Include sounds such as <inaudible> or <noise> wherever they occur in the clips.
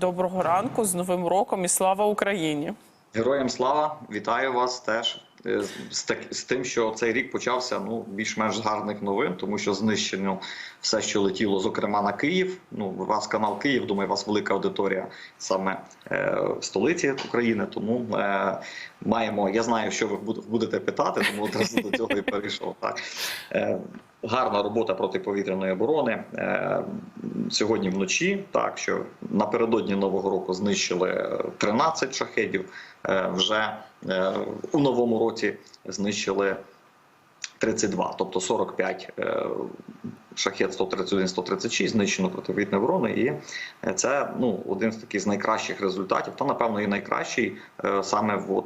Доброго ранку з Новим роком і слава Україні. Героям слава, вітаю вас теж е, з, так, з тим, що цей рік почався ну більш-менш з гарних новин, тому що знищено все, що летіло, зокрема на Київ. Ну, у вас канал Київ, думаю, у вас велика аудиторія саме е, в столиці України. Тому е, маємо. Я знаю, що ви буд- будете питати, тому одразу до цього і перейшов. Так е, гарна робота протиповітряної оборони е, сьогодні вночі. Так що напередодні нового року знищили е, 13 шахедів. Е, Вже е, у новому році знищили 32, тобто 45 е, шахет 131-136 знищено протиповітряної оборони, і е, це ну один з таких з найкращих результатів, та напевно і найкращий е, саме в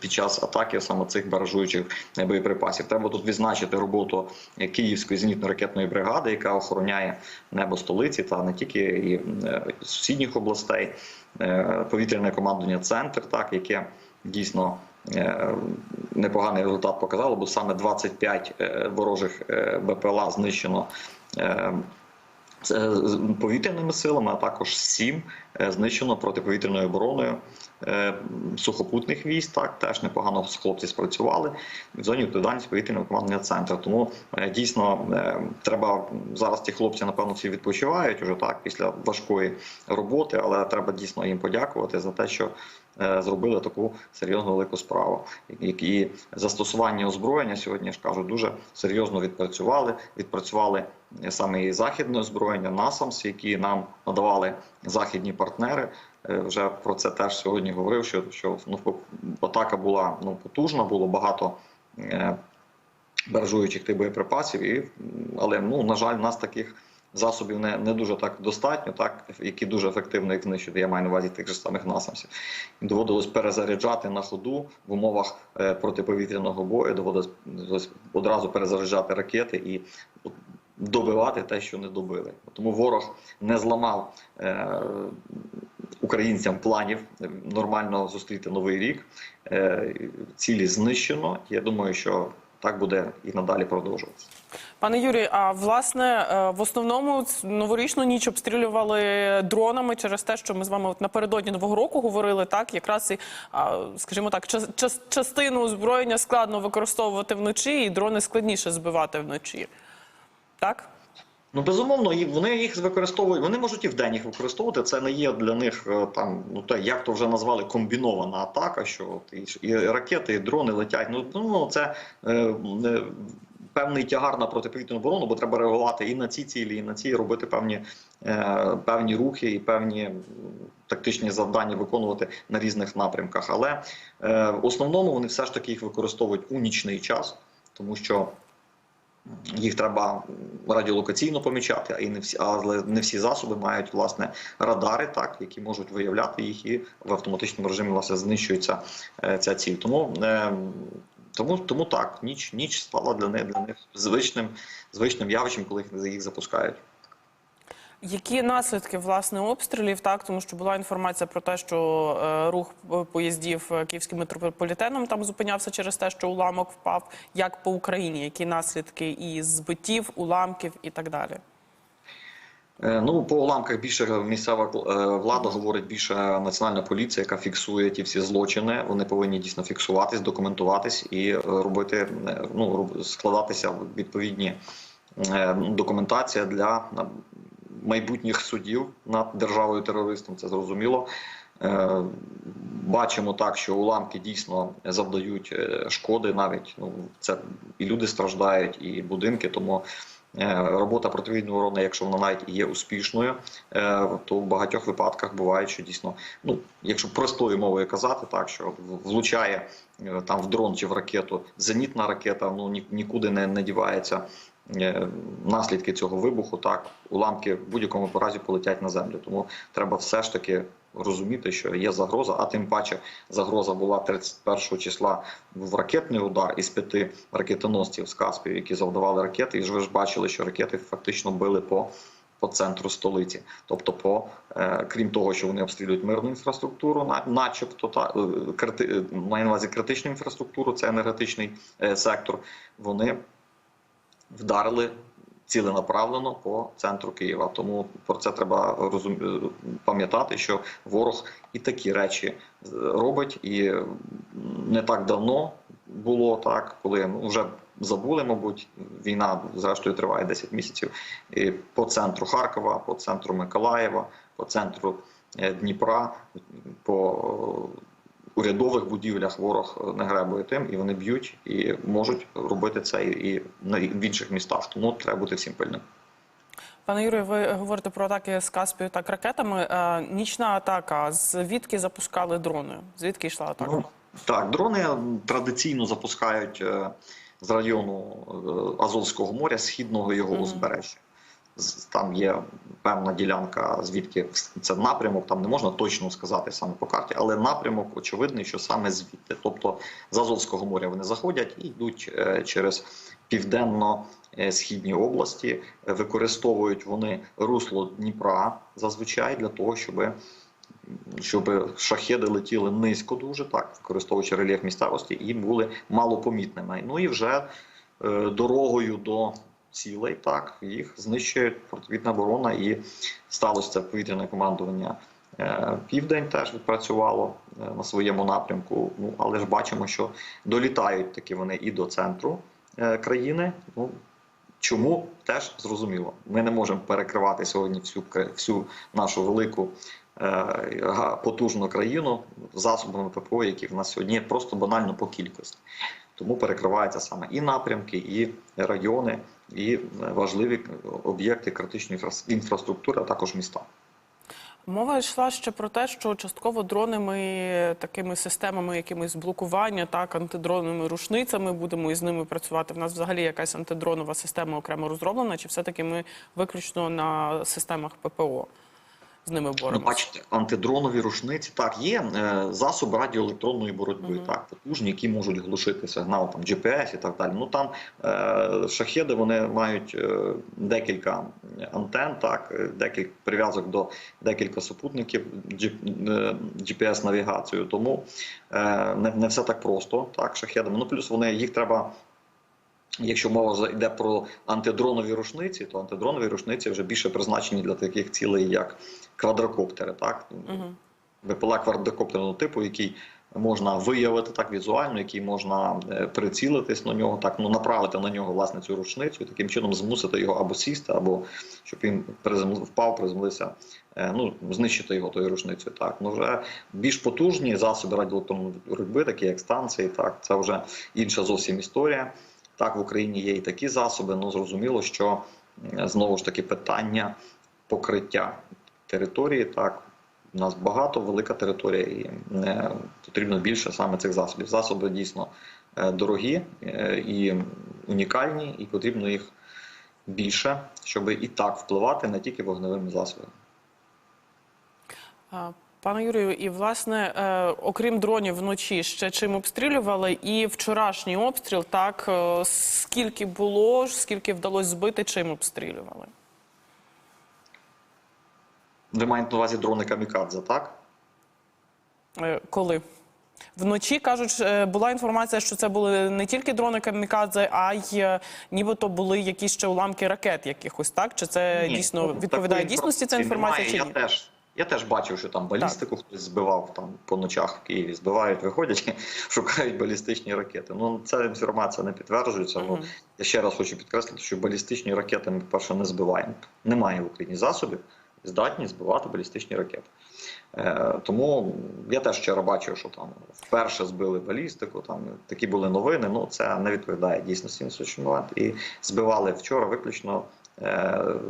під, час атаки саме цих баражуючих боєприпасів. Треба тут відзначити роботу Київської зенітно-ракетної бригади, яка охороняє небо столиці та не тільки і сусідніх областей. Повітряне командування Центр, так яке дійсно непоганий результат показало, бо саме 25 е, ворожих е, БПЛА знищено. е, повітряними силами, а також сім е, знищено протиповітряною обороною е, сухопутних військ. Так теж непогано хлопці спрацювали в зоні відповідальності повітряного командування центру. Тому е, дійсно е, треба зараз. Ті хлопці напевно всі відпочивають уже так після важкої роботи, але треба дійсно їм подякувати за те, що е, зробили таку серйозну велику справу. І застосування озброєння сьогодні я ж кажу дуже серйозно відпрацювали. Відпрацювали е, саме і західне озброєння НАСАМС, які нам надавали західні партнери. Е, Вже про це теж сьогодні говорив. Що що ну атака була ну потужна, було багато. е, Баражуючих тих боєприпасів, і але ну на жаль, в нас таких засобів не, не дуже так достатньо, так які дуже ефективно їх знищити. Я маю на увазі тих же самих насамсів. Доводилось перезаряджати на ходу в умовах е, протиповітряного бою. Доводилось доводилось одразу перезаряджати ракети і добивати те, що не добили. Тому ворог не зламав е, українцям планів е, нормально зустріти новий рік. Е, цілі знищено. Я думаю, що так буде і надалі продовжуватися. Пане Юрій, а власне е, в основному новорічну ніч обстрілювали дронами через те, що ми з вами от напередодні нового року говорили, так якраз і скажімо так, час, час, частину озброєння складно використовувати вночі, і дрони складніше збивати вночі. Так? Ну безумовно, і вони їх використовують. Вони можуть і вдень їх використовувати. Це не є для них е, там, ну те, як то вже назвали комбінована атака. Що от і, і ракети, і дрони летять. Ну ну це е, е, певний тягар на протиповітряну оборону, бо треба реагувати і на ці цілі, і на ці робити певні, е, певні рухи і певні тактичні завдання виконувати на різних напрямках. Але е, в основному вони все ж таки їх використовують у нічний час, тому що. Їх треба радіолокаційно помічати, і не всі, але не всі засоби мають власне радари, так які можуть виявляти їх, і в автоматичному режимі власне знищується е, ця ціль. Тому е, тому, тому так, ніч ніч стала для них для них звичним звичним явищем, коли їх запускають. Які наслідки власне обстрілів? Так, тому що була інформація про те, що е, рух поїздів е, київським метрополітеном там зупинявся через те, що уламок впав. Як по Україні? Які наслідки і збиттів, уламків і так далі? Е, Ну, по уламках більше місцева влада говорить більше національна поліція, яка фіксує ті всі злочини. Вони повинні дійсно фіксуватись, документуватись і робити ну складатися відповідні документація для майбутніх судів над державою терористом. Це зрозуміло. Е, Бачимо так, що уламки дійсно завдають е, шкоди. Навіть ну це і люди страждають, і будинки. Тому е, робота противідної оборони, якщо вона навіть є успішною, то в багатьох випадках буває, що дійсно, ну якщо простою мовою казати, так що влучає там в дрон чи в ракету зенітна ракета, ну ні- нікуди не, не дівається. Е, Наслідки цього вибуху, так уламки в будь-якому разі полетять на землю. Тому треба все ж таки розуміти, що є загроза, а тим паче загроза була 31 числа в ракетний удар із п'яти ракетоносців з Каспію, які завдавали ракети. І ж ви ж бачили, що ракети фактично били по. По центру столиці, тобто, по е, крім того, що вони обстрілюють мирну інфраструктуру, на, начебто та е, крити, е, на увазі критичну інфраструктуру, це енергетичний е, сектор. Вони вдарили ціленаправлено по центру Києва. Тому про це треба розум... пам'ятати, що ворог і такі речі е, робить, і не так давно було так, коли ну, вже забули, мабуть, війна зрештою триває 10 місяців. І по центру Харкова, по центру Миколаєва, по центру е, Дніпра, по урядових будівлях ворог не гребує тим, і вони б'ють і можуть робити це і в інших містах. Тому треба бути всім пильним. Пане Юрію, ви говорите про атаки з Каспію так ракетами. Е, Нічна атака. Звідки запускали дрони? Звідки йшла атака? Ну, так, дрони традиційно запускають е, з району е, Азовського моря, східного його узбережжя. Там є певна ділянка, звідки це напрямок, там не можна точно сказати саме по карті, але напрямок очевидний, що саме звідти. Тобто з Азовського моря вони заходять і йдуть е, через південно-східні області. Використовують вони русло Дніпра зазвичай для того, щоб щоб шахеди летіли низько дуже, так, використовуючи рельєф місцевості, і були малопомітними. Ну і вже е, дорогою до цілей, так, їх знищує противітна оборона, і сталося це повітряне командування. Е, Південь теж відпрацювало е, на своєму напрямку. Ну але ж бачимо, що долітають таки вони і до центру е, країни. Ну чому теж зрозуміло. Ми не можемо перекривати сьогодні всю всю нашу велику потужну країну засобами ППО, які в нас сьогодні є просто банально по кількості. Тому перекриваються саме і напрямки, і райони, і е, важливі об'єкти критичної інфраструктури, а також міста. Мова йшла ще про те, що частково дронами, такими системами, якимись блокування, так антидронними рушницями будемо із ними працювати. В нас взагалі якась антидронова система окремо розроблена, чи все-таки ми виключно на системах ППО з ними Ну, бачите, антидронові рушниці так є е, засоби радіоелектронної боротьби, Мгм. так потужні, які можуть глушити сигнал там GPS і так далі. Ну там е, шахеди вони мають е, декілька антен, так е, декілька прив'язок до декілька супутників GPS навігацією. Тому е, не, не все так просто. Так, шахедами. Ну плюс вони їх треба. Якщо мова йде про антидронові рушниці, то антидронові рушниці вже більше призначені для таких цілей, як квадрокоптери, так. БПЛА квадрокоптерного типу, який можна виявити так візуально, який можна е, прицілитись на нього, так ну направити на нього власне цю рушницю, і таким чином змусити його або сісти, або щоб він приземл... впав, приземлився, е, ну знищити його тою рушницею. Так ну вже більш потужні засоби радіоелектронної боротьби, такі як станції, так це вже інша зовсім історія. Так, в Україні є і такі засоби. Ну зрозуміло, що е, знову ж таки питання покриття території. Так, у нас багато, велика територія, і не потрібно більше саме цих засобів. Засоби дійсно е, дорогі е, і унікальні, і потрібно їх більше, щоб і так впливати не тільки вогневими засобами. Пане Юрію, і власне, е, окрім дронів вночі, ще чим обстрілювали? І вчорашній обстріл, так е, скільки було, скільки вдалося збити, чим обстрілювали? Ви маєте на увазі дрони камікадзе, так? Е, Коли? Вночі кажуть, була інформація, що це були не тільки дрони камікадзе, а й нібито були якісь ще уламки ракет якихось, так? Чи це Ні, дійсно ну, відповідає дійсності ця інформація немає. чи ні? Я теж, я теж бачив, що там балістику хтось збивав там по ночах в Києві. Збивають, виходять, <laughs> шукають балістичні ракети. Ну ця інформація не підтверджується. Ну Мгм. я ще раз хочу підкреслити, що балістичні ракети ми перше не збиваємо. Немає в Україні засобів, здатні збивати балістичні ракети. Е, тому я теж вчора бачив, що там вперше збили балістику. Там такі були новини. Ну це не відповідає дійсності на сьогоднішній момент. І збивали вчора виключно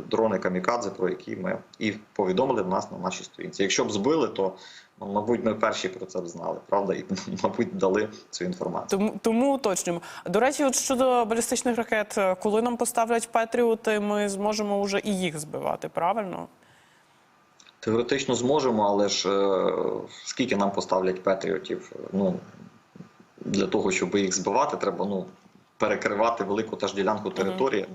дрони камікадзе, про які ми і повідомили в нас на нашій сторінці. Якщо б збили, то ну, мабуть ми перші про це б знали, правда, і <laughs> мабуть дали цю інформацію. Тому, тому уточнюємо. До речі, от щодо балістичних ракет, е, коли нам поставлять Петріоти, ми зможемо вже і їх збивати, правильно? Теоретично зможемо, але ж е, скільки нам поставлять патріотів? Ну для того, щоб їх збивати, треба ну перекривати велику теж ділянку території.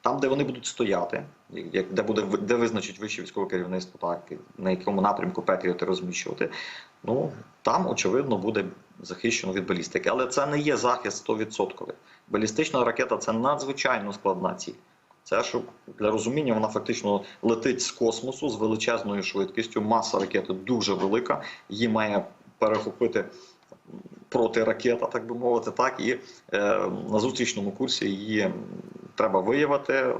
Там, де вони будуть стояти, як де буде де визначить вище військове керівництво, так на якому напрямку патріоти розміщувати. Ну там очевидно буде захищено від балістики, але це не є захист 100%. Балістична ракета це надзвичайно складна ціль. Це щоб для розуміння, вона фактично летить з космосу з величезною швидкістю. Маса ракети дуже велика. Її має перехопити протиракета, так би мовити, так і е, на зустрічному курсі її треба виявити.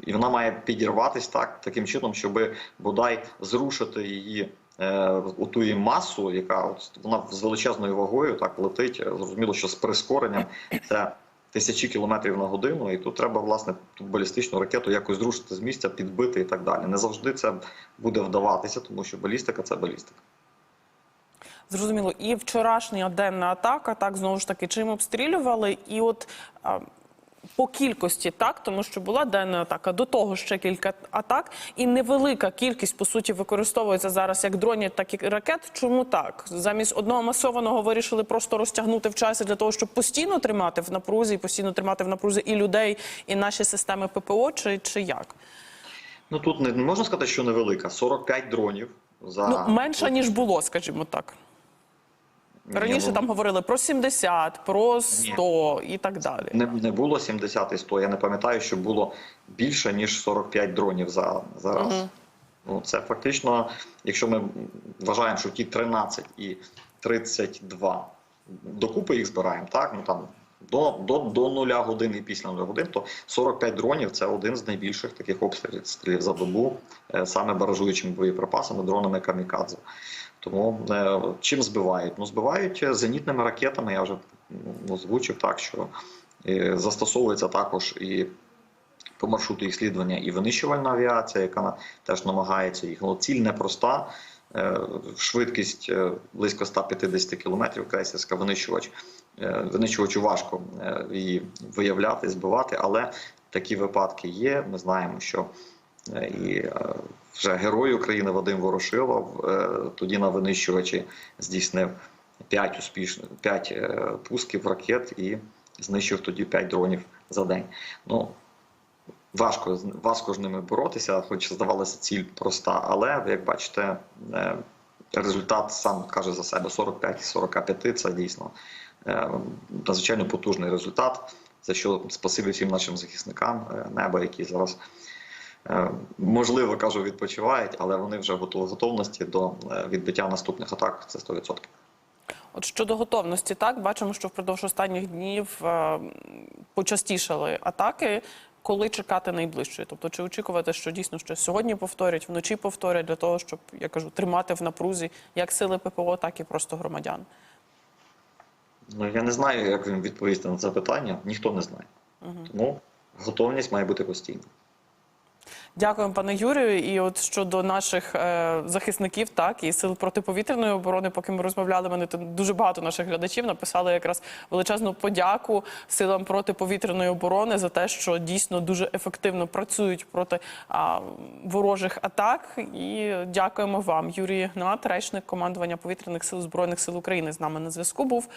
І вона має підірватися так таким чином, щоб бодай зрушити її е, ту її масу, яка от вона з величезною вагою так летить. Зрозуміло, що з прискоренням це тисячі кілометрів на годину, і тут треба власне ту балістичну ракету якось зрушити з місця, підбити і так далі. Не завжди це буде вдаватися, тому що балістика це балістика. Зрозуміло, і вчорашня денна атака, так знову ж таки, чим обстрілювали, і от а, по кількості, так, тому що була денна атака, до того ще кілька атак, і невелика кількість по суті використовується зараз як дронів, так і ракет. Чому так? Замість одного масованого вирішили просто розтягнути в часі для того, щоб постійно тримати в напрузі, і постійно тримати в напрузі і людей, і наші системи ППО, чи, чи як? Ну тут не, можна сказати, що невелика. 45 дронів за Ну менше ніж було, скажімо так. Ні, Раніше ну, там говорили про 70, про 100 і так далі. не, не було 70 і 100. Я не пам'ятаю, що було більше ніж 45 дронів за, за раз. Мгм. Ну це фактично, якщо ми вважаємо, що ті 13 і 32 докупи їх збираємо, так ну там. До, до, до нуля годин і після нуля годин, то 45 дронів це один з найбільших таких обстрілів за добу, е, саме баражуючими боєприпасами, дронами камікадзе. Тому е, чим збивають? Ну збивають е, зенітними ракетами. Я вже озвучив так, що е, застосовується також і по маршруту їх слідування і винищувальна авіація, яка теж намагається їх. Ну, ціль непроста. Швидкість близько 150 км, крейсерська винищувач. Винищувачу важко її виявляти, збивати, але такі випадки є. Ми знаємо, що і вже герой України Вадим Ворошилов е, тоді на винищувачі здійснив 5 успішних 5 пусків ракет і знищив тоді 5 дронів за день. Ну, важко, з- важко ж ними боротися, хоч здавалося ціль проста, але як бачите, е, результат сам каже за себе 45 з 45 це дійсно е, надзвичайно потужний результат. За що спасибі всім нашим захисникам е, неба, які зараз е, можливо кажу, відпочивають, але вони вже готові готовності до е, відбиття наступних атак. Це 100%. От щодо готовності, так бачимо, що впродовж останніх днів е, почастішали атаки. Коли чекати найближчої? Тобто, чи очікувати, що дійсно що сьогодні повторять, вночі повторять для того, щоб я кажу, тримати в напрузі як сили ППО, так і просто громадян? Ну я не знаю, як їм відповісти на це питання. Ніхто не знає. Тому готовність має бути постійна. Дякуємо, пане Юрію. І от щодо наших е, захисників, так і сил протиповітряної оборони, поки ми розмовляли, мене дуже багато наших глядачів написали якраз величезну подяку силам протиповітряної оборони за те, що дійсно дуже ефективно працюють проти а, ворожих атак. І дякуємо вам, Юрій Гнат, речник командування повітряних сил збройних сил України, з нами на зв'язку був.